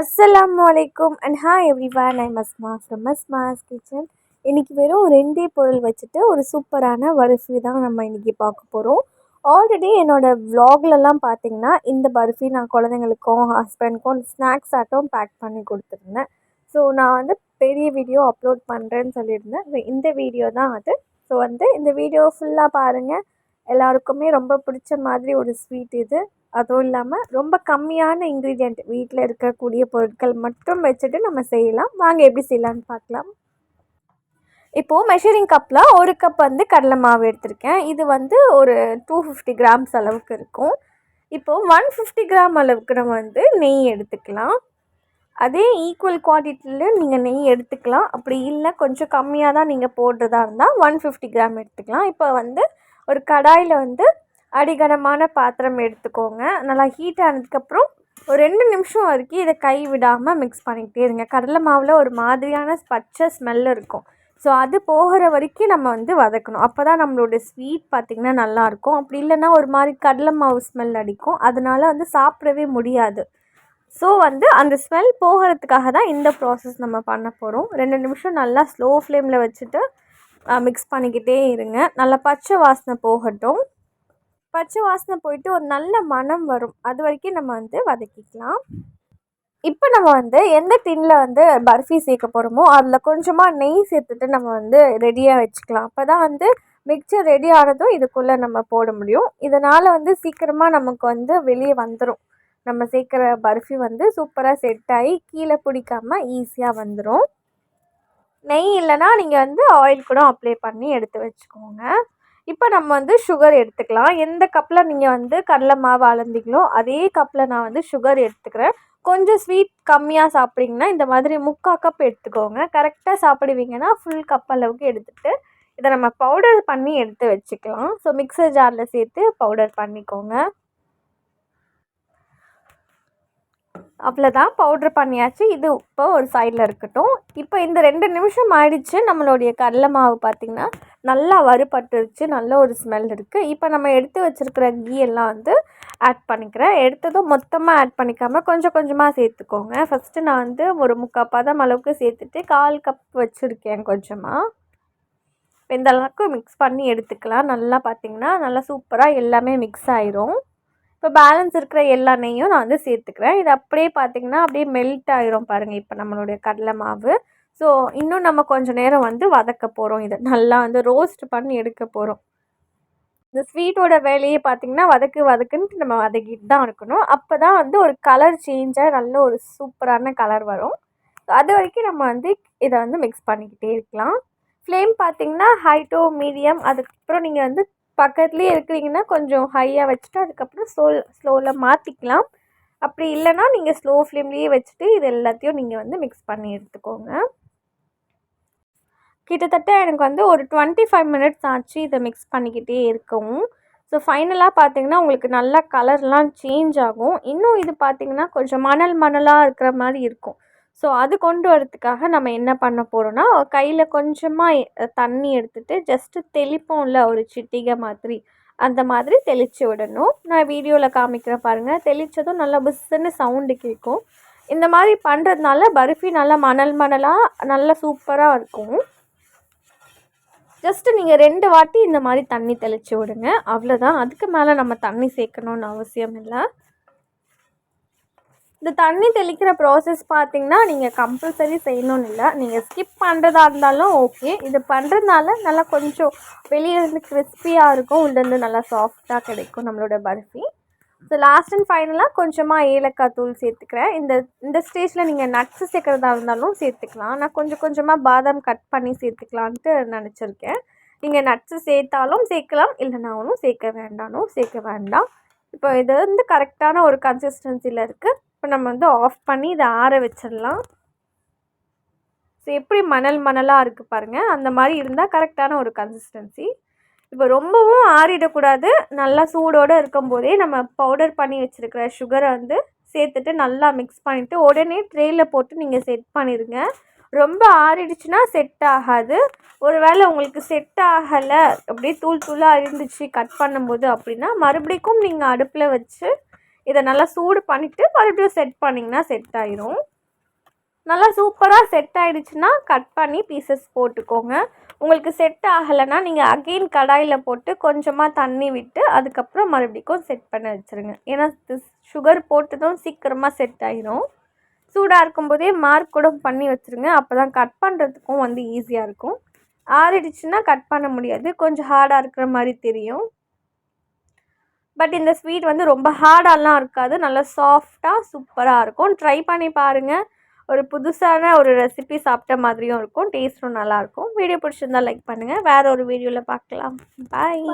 அஸ்ஸலாமு அலைக்கும் and hi everyone I Masma from Masma's kitchen இன்றைக்கி வெறும் ரெண்டே பொருள் வச்சுட்டு ஒரு சூப்பரான பர்ஃபி தான் நம்ம இன்றைக்கி பார்க்க போகிறோம் ஆல்ரெடி என்னோடய வ்ளாக்லலாம் பார்த்தீங்கன்னா இந்த பர்ஃபி நான் குழந்தைங்களுக்கும் ஹஸ்பண்ட்க்கும் ஸ்நாக்ஸ் ஆட்டம் பேக் பண்ணி கொடுத்துருந்தேன். ஸோ நான் வந்து பெரிய வீடியோ அப்லோட் பண்ணுறேன்னு சொல்லியிருந்தேன். இந்த வீடியோ தான் அது. ஸோ வந்து இந்த வீடியோ ஃபுல்லாக பாருங்கள் எல்லாருக்குமே ரொம்ப பிடிச்ச மாதிரி ஒரு ஸ்வீட் இது. அதுவும் இல்லாமல் ரொம்ப கம்மியான இன்க்ரீடியண்ட் வீட்டில் இருக்கக்கூடிய பொருட்கள் மட்டும் வச்சுட்டு நம்ம செய்யலாம். வாங்க எப்படி செய்யலாம்னு பார்க்கலாம். இப்போது மெஷரிங் கப்பில் ஒரு கப் வந்து கடலை மாவு எடுத்திருக்கேன். இது வந்து ஒரு டூ ஃபிஃப்டி கிராம்ஸ் அளவுக்கு இருக்கும். இப்போது ஒன் ஃபிஃப்டி கிராம் அளவுக்கு நம்ம வந்து நெய் எடுத்துக்கலாம். அதே ஈக்குவல் குவான்டிட்டியில் நீங்கள் நெய் எடுத்துக்கலாம். அப்படி இல்லை கொஞ்சம் கம்மியாக தான் நீங்கள் போடுறதா இருந்தால் ஒன் ஃபிஃப்டி கிராம் எடுத்துக்கலாம். இப்போ வந்து ஒரு கடாயில் வந்து அடிகனமான பாத்திரம் எடுத்துக்கோங்க. நல்லா ஹீட் ஆனதுக்கப்புறம் ஒரு ரெண்டு நிமிஷம் வரைக்கும் இதை கை விடாமல் மிக்ஸ் பண்ணிக்கிட்டே இருங்க. கடலை மாவில் ஒரு மாதிரியான பச்சை ஸ்மெல் இருக்கும். ஸோ அது போகிற வரைக்கும் நம்ம வந்து வதக்கணும். அப்போ தான் நம்மளோட ஸ்வீட் பார்த்திங்கன்னா நல்லாயிருக்கும் அப்படி இல்லைன்னா ஒரு மாதிரி கடலை மாவு ஸ்மெல் அடிக்கும். அதனால வந்து சாப்பிடவே முடியாது. ஸோ வந்து அந்த ஸ்மெல் போகிறதுக்காக தான் இந்த ப்ராசஸ் நம்ம பண்ண போகிறோம் ரெண்டு நிமிஷம் நல்லா ஸ்லோ ஃப்ளேமில் வச்சுட்டு மிக்ஸ் பண்ணிக்கிட்டே இருங்க. நல்லா பச்சை வாசனை போகட்டும். பச்சை வாசனை போயிட்டு ஒரு நல்ல மணம் வரும். அது வரைக்கும் நம்ம வந்து வதக்கிக்கலாம். இப்போ நம்ம வந்து எந்த டின்னில் வந்து பர்ஃபி சேர்க்க போகிறோமோ அதில் கொஞ்சமாக நெய் சேர்த்துட்டு நம்ம வந்து ரெடியாக வச்சுக்கலாம். அப்போ தான் வந்து மிக்சர் ரெடி ஆனதும் இதுக்குள்ளே நம்ம போட முடியும். இதனால் வந்து சீக்கிரமாக நமக்கு வந்து வெளியே வந்துடும் நம்ம சேர்க்குற பர்ஃபி வந்து சூப்பராக செட் ஆகி கீழே பிடிக்காமல் ஈஸியாக வந்துடும் நெய் இல்லைன்னா நீங்கள் வந்து ஆயில் கூட அப்ளை பண்ணி எடுத்து வச்சுக்கோங்க. இப்போ நம்ம வந்து சுகர் எடுத்துக்கலாம். எந்த கப்பில் நீங்கள் வந்து கடலை மாவு அளந்தீங்களோ அதே கப்பில் நான் வந்து சுகர் எடுத்துக்கிறேன். கொஞ்சம் ஸ்வீட் கம்மியாக சாப்பிட்றீங்கன்னா இந்த மாதிரி முக்கால் கப் எடுத்துக்கோங்க. கரெக்டாக சாப்பிடுவீங்கன்னா ஃபுல் கப் அளவுக்கு எடுத்துகிட்டு இதை நம்ம பவுடர் பண்ணி எடுத்து வச்சுக்கலாம். ஸோ மிக்சர் ஜாரில் சேர்த்து பவுடர் பண்ணிக்கோங்க. அவ்வளோதான் பவுட்ரு பண்ணியாச்சு. இது இப்போ ஒரு சைடில் இருக்கட்டும். இப்போ இந்த ரெண்டு நிமிஷம் ஆயிடுச்சு. நம்மளுடைய கடலை மாவு பார்த்திங்கன்னா நல்லா வறுபட்டுருச்சு நல்ல ஒரு ஸ்மெல் இருக்குது இப்போ நம்ம எடுத்து வச்சுருக்கிற கீ எல்லாம் வந்து ஆட் பண்ணிக்கிறேன். எடுத்ததும் மொத்தமாக ஆட் பண்ணிக்காமல் கொஞ்சம் கொஞ்சமாக சேர்த்துக்கோங்க. ஃபஸ்ட்டு நான் வந்து ஒரு முக்கால் பதம் அளவுக்கு சேர்த்துட்டு கால் கப் வச்சுருக்கேன் கொஞ்சமாக இந்த அளவுக்கு மிக்ஸ் பண்ணி எடுத்துக்கலாம். நல்லா பார்த்திங்கன்னா நல்லா சூப்பராக எல்லாமே மிக்ஸ் ஆயிரும். இப்போ பேலன்ஸ் இருக்கிற எல்லா நெய்யும் நான் வந்து சேர்த்துக்கிறேன். இது அப்படியே பார்த்திங்கன்னா அப்படியே மெல்ட் ஆகிரும் பாருங்கள் இப்போ நம்மளுடைய கடலை மாவு. ஸோ இன்னும் நம்ம கொஞ்சம் நேரம் வந்து வதக்க போகிறோம் இதை. நல்லா வந்து ரோஸ்ட் பண்ணி எடுக்க போகிறோம் இந்த ஸ்வீட்டோட வேலையை பார்த்திங்கன்னா வதக்கு வதக்குன்ட்டு நம்ம வதக்கிட்டு தான் இருக்கணும். அப்போ தான் வந்து ஒரு கலர் சேஞ்சாக நல்ல ஒரு சூப்பரான கலர் வரும். அது வரைக்கும் நம்ம வந்து இதை வந்து மிக்ஸ் பண்ணிக்கிட்டே இருக்கலாம். ஃப்ளேம் பார்த்திங்கன்னா ஹைட்டோ மீடியம் அதுக்கப்புறம் நீங்கள் வந்து பக்கத்துலேயே இருக்கிறீங்கன்னா கொஞ்சம் ஹையாக வச்சுட்டு அதுக்கப்புறம் ஸ்லோ ஸ்லோவில் மாற்றிக்கலாம் அப்படி இல்லைன்னா நீங்கள் ஸ்லோ ஃப்ளேம்லேயே வச்சுட்டு இது எல்லாத்தையும் நீங்கள் வந்து மிக்ஸ் பண்ணி எடுத்துக்கோங்க. கிட்டத்தட்ட எனக்கு வந்து ஒரு டுவெண்ட்டி ஃபைவ் மினிட்ஸ் ஆச்சு இதை மிக்ஸ் பண்ணிக்கிட்டே இருக்கவும். ஸோ ஃபைனலாக பார்த்தீங்கன்னா உங்களுக்கு நல்லா கலர்லாம் சேஞ்ச் ஆகும். இன்னும் இது பார்த்திங்கன்னா கொஞ்சம் மணல் மணலாக இருக்கிற மாதிரி இருக்கும். ஸோ அது கொண்டு வரதுக்காக நம்ம என்ன பண்ண போகிறோன்னா கையில் கொஞ்சமாக தண்ணி எடுத்துகிட்டு ஜஸ்ட்டு தெளிப்போம்ல ஒரு சிட்டிகை மாதிரி. அந்த மாதிரி தெளித்து விடணும். நான் வீடியோவில் காமிக்கிறேன் பாருங்கள் தெளித்ததும் நல்லா புஸ்ஸுன்னு சவுண்டு கேட்கும். இந்த மாதிரி பண்ணுறதுனால பர்ஃபி நல்லா மணல் மணலாக நல்லா சூப்பராக இருக்கும். ஜஸ்ட்டு நீங்கள் ரெண்டு வாட்டி இந்த மாதிரி தண்ணி தெளித்து விடுங்க. அவ்வளோதான் அதுக்கு மேலே நம்ம தண்ணி சேர்க்கணுன்னு அவசியம் இல்லை. இந்த தண்ணி தெளிக்கிற ப்ராசஸ் பார்த்திங்கன்னா நீங்கள் கம்பல்சரி செய்யணும்னு இல்லை. நீங்கள் ஸ்கிப் பண்ணுறதா இருந்தாலும் ஓகே இது பண்ணுறதுனால நல்லா கொஞ்சம் வெளியே இருந்து கிறிஸ்பியாக இருக்கும். உள்ளேருந்து நல்லா சாஃப்டாக கிடைக்கும் நம்மளோட பர்ஃபி. ஸோ லாஸ்ட் அண்ட் ஃபைனலாக கொஞ்சமாக ஏலக்காய் தூள் சேர்த்துக்கிறேன். இந்த இந்த ஸ்டேஜில் நீங்கள் நட்ஸு சேர்க்குறதா இருந்தாலும் சேர்த்துக்கலாம். நான் கொஞ்சம் கொஞ்சமாக பாதாம் கட் பண்ணி சேர்த்துக்கலான்ட்டு நினச்சிருக்கேன். நீங்கள் நட்ஸு சேர்த்தாலும் சேர்க்கலாம். இல்லைனாலும் சேர்க்க வேண்டாலும் சேர்க்க வேண்டாம். இப்போ இது வந்து கரெக்டான ஒரு கன்சிஸ்டன்சியில் இருக்குது இப்போ நம்ம வந்து ஆஃப் பண்ணி இதை ஆற வச்சிடலாம். ஸோ எப்படி மணல் மணலாக இருக்குது பாருங்கள் அந்த மாதிரி இருந்தால் கரெக்டான ஒரு கன்சிஸ்டன்சி இப்போ ரொம்பவும் ஆறிடக்கூடாது. நல்லா சூடோடு இருக்கும்போதே நம்ம பவுடர் பண்ணி வச்சுருக்கிற சுகரை வந்து சேர்த்துட்டு நல்லா மிக்ஸ் பண்ணிவிட்டு உடனே ட்ரேயில் போட்டு நீங்கள் செட் பண்ணிடுங்க ரொம்ப ஆறிடுச்சுன்னா செட் ஆகாது. ஒரு வேளை உங்களுக்கு செட் ஆகலை அப்படியே தூள் தூளாக இருந்துச்சு கட் பண்ணும்போது அப்படின்னா மறுபடிக்கும் நீங்கள் அடுப்பில் வச்சு இதை நல்லா சூடு பண்ணிவிட்டு மறுபடியும் செட் பண்ணிங்கன்னா செட் ஆயிரும். நல்லா சூப்பராக செட் ஆயிடுச்சுன்னா கட் பண்ணி பீசஸ் போட்டுக்கோங்க. உங்களுக்கு செட் ஆகலைன்னா நீங்கள் அகெயின் கடாயில் போட்டு கொஞ்சமாக தண்ணி விட்டு அதுக்கப்புறம் மறுபடிக்கும் செட் பண்ண வச்சுருங்க. ஏன்னா சுகர் போட்டதும் சீக்கிரமாக செட் ஆகிரும் சூடாக இருக்கும்போதே மார்க் கூட பண்ணி வச்சுருங்க. அப்போ தான் கட் பண்ணுறதுக்கும் வந்து ஈஸியாக இருக்கும். ஆறிடுச்சுன்னா கட் பண்ண முடியாது. கொஞ்சம் ஹார்டாக இருக்கிற மாதிரி தெரியும். பட் இந்த ஸ்வீட் வந்து ரொம்ப ஹார்டாலாம் இருக்காது. நல்லா சாஃப்டாக சூப்பராக இருக்கும். ட்ரை பண்ணி பாருங்கள் ஒரு புதுசான ஒரு ரெசிபி சாப்பிட்ட மாதிரியும் இருக்கும் டேஸ்ட்டும் நல்லாயிருக்கும் வீடியோ பிடிச்சிருந்தா லைக் பண்ணுங்கள் வேறு ஒரு வீடியோவில் பார்க்கலாம் பாய்